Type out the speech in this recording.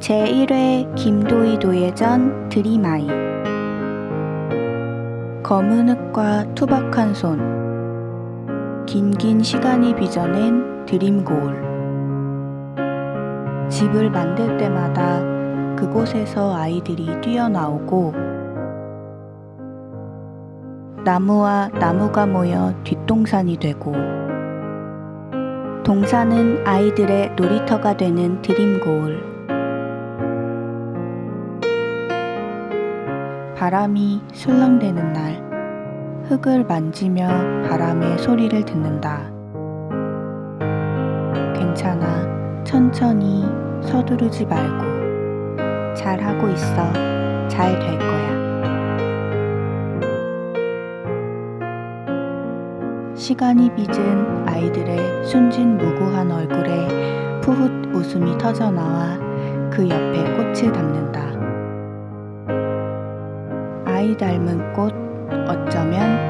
제1회 김도희 도예전 드림아이. 검은 흙과 투박한 손. 긴긴 시간이 빚어낸 드림 고울 집을 만들 때마다 그곳에서 아이들이 뛰어나오고 나무와 나무가 모여 뒷동산이 되고 동산은 아이들의 놀이터가 되는 드림 고울 바람이 술렁대는 날 흙을 만지며 바람의 소리를 듣는다. 괜찮아. 천천히 서두르지 말고 잘하고 있어. 잘 될 거야. 시간이 빚은 아이들의 순진무구한 얼굴에 푸훗 웃음이 터져나와 그 옆에 꽃을 담는다. 아이 닮은 꽃 어쩌면